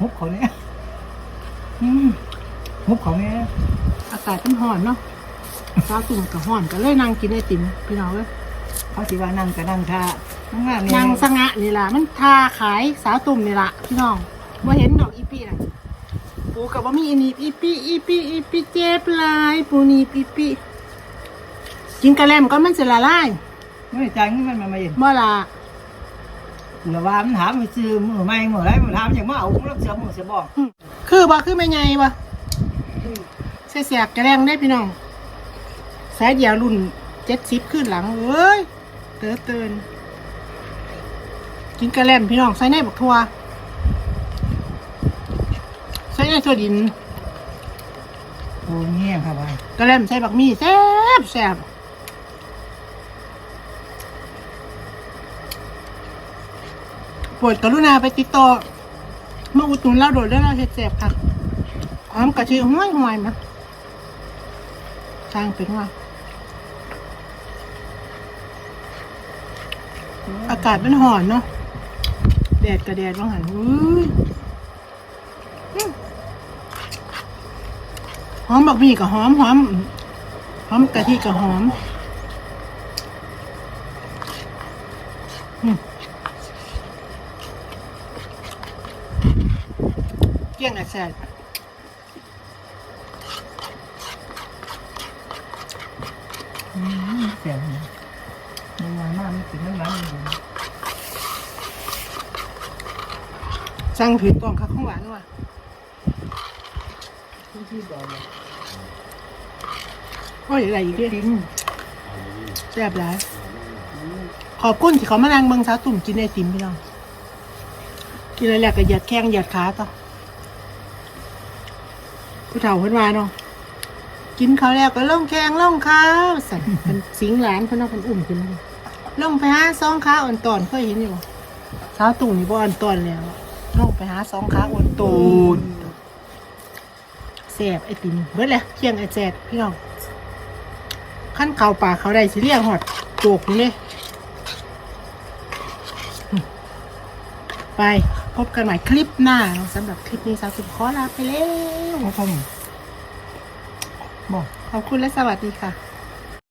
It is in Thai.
ฮุบเขาเนี่ยอืมฮุบเขาเนี่ยอากาศเป็นห่อนเนาะสาวตุ่มกับห่อนก็เลยนั่งกินไอติมพี่น้องเลยเขาสิว่านั่งก็นั่งท่านั่งงานนี่นางสงะนี่ล่ะมันทาขายสาวตุ่มนี่ล่ะพี่น้องว่าเห็นดอกอีปี้น่ะปูกับว่ามีอีนีบอีปี้อีปี้อีปี้เจ็บหลายปูนีบอีปี้กินกระแลมก็มันจะละลายไม่ได้จ่ายเงินมันมามาเย็นบ่ล่ะเหลือว่ามันถามมันซื้อมือไม่มือไรมันถามอย่างมาเอาแล้วเสือมือเสือบอกอืมคือบ่คือไม่ไงบ่เสียเสียกระแรงได้พี่น้องสายเดียวรุ่นเจ็ดสิบขึ้นหลังเอ้ยเตือเตือนกินกระแลมพี่น้องใส่ในบักทัวใส่ในถั่วดินโอ้เงี้ยครับไปกระแลมใส่บักมี่แซ่บแซ่บ ปรดกรุณาไปติดต่อมาอุดหนุนเราโดดได้เราเฮ็ดแซ่บค่ะหอมกระเทียมห้อยหอยมาช่างเป็นว่า อากาศมันห่อนเนาะแดดกับแดดว่างหันอุ้ยอืมหอมบักมี่กับหอมหอมหอมกะทิกับหอม อืม เกี่ยงอะแซ่บอืมเสียงมันมันมากมันกินน้ำร้านมันสั่งถือกล่องข้าวของหวานว่ะที่บอกเลยโอ้ยอะไรอีกเด้จริงแซ่บหลายขอบคุณที่เขามานั่งเบิ่งสาวตุ่มกินไอติมพี่น้องกินอะไรแล้วก็เหยียดแข้งเหยียดขาต่อ ผู้เฒ่าเพิ่นว่าเนาะกินเขาวแล้วก็ล่องแข้งล่องขาสั่นเป็นสิงหลานเพิ่นเอาเพิ่นอุ้มขึ้นมาล่องไปหาสองขาอ่อนตอนเคยเห็นอยู่บ่สาวตุ่มนี่บ่อ่อนตอนแล้วล่องไปหาสองขาอ่อนตูนแซ่บไอติมเบิดเลยเคียงไอแจดพี่น้องขั้นเข่าปากเขาได้สิเรียกหอดโจกอยู่เลย ไป พบกันใหม่คลิปหน้าสำหรับคลิปนี้สาวสุดขอลาไปแล้วเขาทำบอกขอบคุณและสวัสดีค่ะ